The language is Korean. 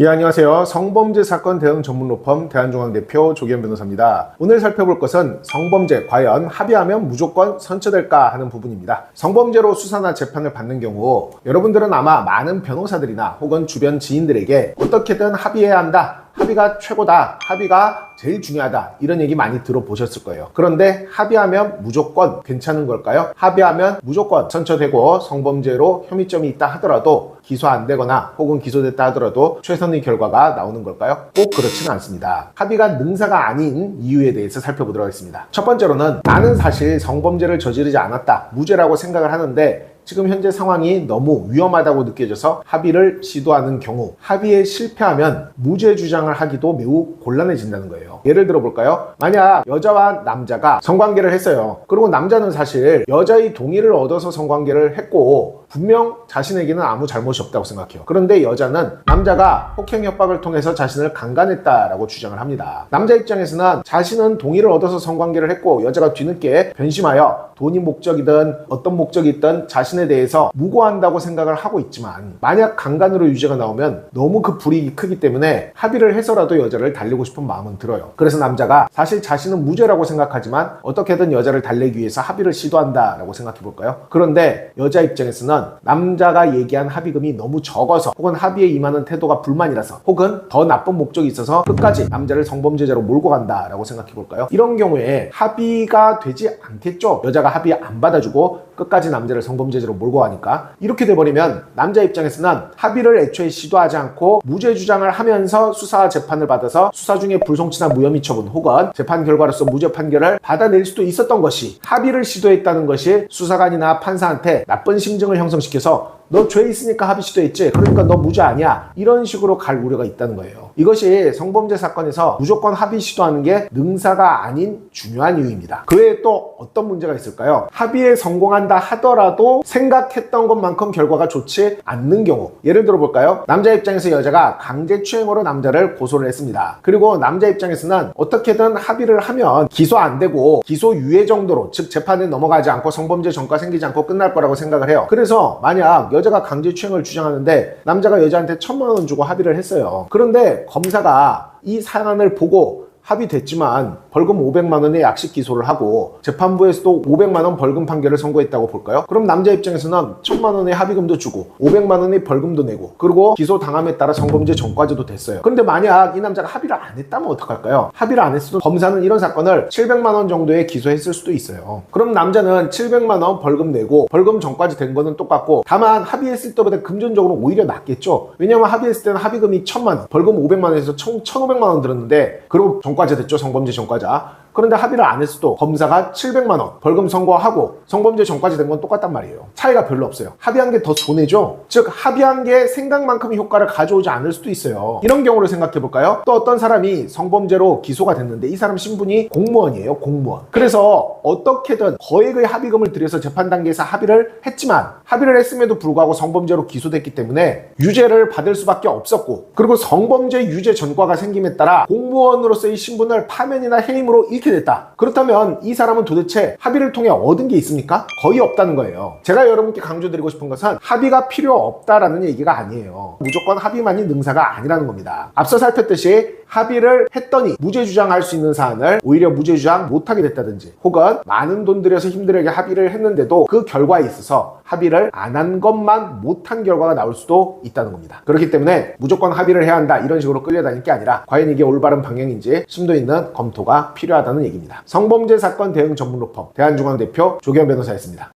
예, 안녕하세요. 성범죄 사건 대응 전문 로펌 대한중앙 대표 조기현 변호사입니다. 오늘 살펴볼 것은 성범죄 과연 합의하면 무조건 선처될까 하는 부분입니다. 성범죄로 수사나 재판을 받는 경우 여러분들은 아마 많은 변호사들이나 혹은 주변 지인들에게 어떻게든 합의해야 한다. 합의가 최고다. 합의가 제일 중요하다. 이런 얘기 많이 들어보셨을 거예요. 그런데 합의하면 무조건 괜찮은 걸까요? 합의하면 무조건 선처되고 성범죄로 혐의점이 있다 하더라도 기소 안 되거나 혹은 기소됐다 하더라도 최선의 결과가 나오는 걸까요? 꼭 그렇지는 않습니다. 합의가 능사가 아닌 이유에 대해서 살펴보도록 하겠습니다. 첫 번째로는 나는 사실 성범죄를 저지르지 않았다. 무죄라고 생각을 하는데 지금 현재 상황이 너무 위험하다고 느껴져서 합의를 시도하는 경우 합의에 실패하면 무죄 주장을 하기도 매우 곤란해진다는 거예요. 예를 들어 볼까요? 만약 여자와 남자가 성관계를 했어요. 그리고 남자는 사실 여자의 동의를 얻어서 성관계를 했고 분명 자신에게는 아무 잘못이 없다고 생각해요. 그런데 여자는 남자가 폭행 협박을 통해서 자신을 강간했다라고 주장을 합니다. 남자 입장에서는 자신은 동의를 얻어서 성관계를 했고 여자가 뒤늦게 변심하여 돈이 목적이든 어떤 목적이 있든 자신 에 대해서 무고한다고 생각을 하고 있지만 만약 강간으로 유죄가 나오면 너무 그 불이익이 크기 때문에 합의를 해서라도 여자를 달리고 싶은 마음은 들어요. 그래서 남자가 사실 자신은 무죄라고 생각하지만 어떻게든 여자를 달래기 위해서 합의를 시도한다라고 생각해 볼까요? 그런데 여자 입장에서는 남자가 얘기한 합의금이 너무 적어서 혹은 합의에 임하는 태도가 불만이라서 혹은 더 나쁜 목적이 있어서 끝까지 남자를 성범죄자로 몰고 간다라고 생각해 볼까요? 이런 경우에 합의가 되지 않겠죠. 여자가 합의 안 받아주고 끝까지 남자를 성범죄자로 몰고 가니까 이렇게 돼버리면 남자 입장에서는 합의를 애초에 시도하지 않고 무죄 주장을 하면서 수사 재판을 받아서 수사 중에 불송치나 무혐의 처분 혹은 재판 결과로서 무죄 판결을 받아낼 수도 있었던 것이 합의를 시도했다는 것이 수사관이나 판사한테 나쁜 심증을 형성시켜서 너 죄 있으니까 합의 시도했지? 그러니까 너 무죄 아니야? 이런 식으로 갈 우려가 있다는 거예요. 이것이 성범죄 사건에서 무조건 합의 시도하는 게 능사가 아닌 중요한 이유입니다. 그 외에 또 어떤 문제가 있을까요? 합의에 성공한다 하더라도 생각했던 것만큼 결과가 좋지 않는 경우. 예를 들어 볼까요? 남자 입장에서 여자가 강제 추행으로 남자를 고소를 했습니다. 그리고 남자 입장에서는 어떻게든 합의를 하면 기소 안 되고 기소 유예 정도로 즉 재판에 넘어가지 않고 성범죄 전과 생기지 않고 끝날 거라고 생각을 해요. 그래서 만약 여자가 강제추행을 주장하는데 남자가 여자한테 천만 원 주고 합의를 했어요. 그런데 검사가 이 사안을 보고 합의됐지만 벌금 500만 원의 약식 기소를 하고 재판부에서도 500만 원 벌금 판결을 선고했다고 볼까요? 그럼 남자 입장에서는 1000만 원의 합의금도 주고 500만 원의 벌금도 내고 그리고 기소 당함에 따라 성범죄 전과제도 됐어요. 그런데 만약 이 남자가 합의를 안 했다면 어떡할까요? 합의를 안 했어도 검사는 이런 사건을 700만 원 정도에 기소했을 수도 있어요. 그럼 남자는 700만 원 벌금 내고 벌금 전과제 된 거는 똑같고 다만 합의했을 때보다 금전적으로 오히려 낫겠죠. 왜냐면 합의했을 때는 합의금이 1000만 원, 벌금 500만 원에서 1500만 원 들었는데 그리고 전 과제 됐죠. 성범죄 전과자. 그런데 합의를 안 했어도 검사가 700만 원 벌금 선고하고 성범죄 전까지 된 건 똑같단 말이에요. 차이가 별로 없어요. 합의한 게 더 손해죠. 즉 합의한 게 생각만큼의 효과를 가져오지 않을 수도 있어요. 이런 경우를 생각해 볼까요? 또 어떤 사람이 성범죄로 기소가 됐는데 이 사람 신분이 공무원이에요. 공무원. 그래서 어떻게든 거액의 합의금을 들여서 재판 단계에서 합의를 했지만 합의를 했음에도 불구하고 성범죄로 기소됐기 때문에 유죄를 받을 수밖에 없었고 그리고 성범죄 유죄 전과가 생김에 따라 공무원으로서의 신분을 파면이나 해임으로 잃게 됐다. 그렇다면 이 사람은 도대체 합의를 통해 얻은 게 있습니까? 거의 없다는 거예요. 제가 여러분께 강조드리고 싶은 것은 합의가 필요 없다라는 얘기가 아니에요. 무조건 합의만이 능사가 아니라는 겁니다. 앞서 살폈듯이 합의를 했더니 무죄 주장할 수 있는 사안을 오히려 무죄 주장 못하게 됐다든지 혹은 많은 돈 들여서 힘들게 합의를 했는데도 그 결과에 있어서 합의를 안 한 것만 못한 결과가 나올 수도 있다는 겁니다. 그렇기 때문에 무조건 합의를 해야 한다 이런 식으로 끌려다닐 게 아니라 과연 이게 올바른 방향인지 심도 있는 검토가 필요하다는 얘기입니다. 성범죄 사건 대응 전문 로펌 대한중앙 대표 조경 변호사였습니다.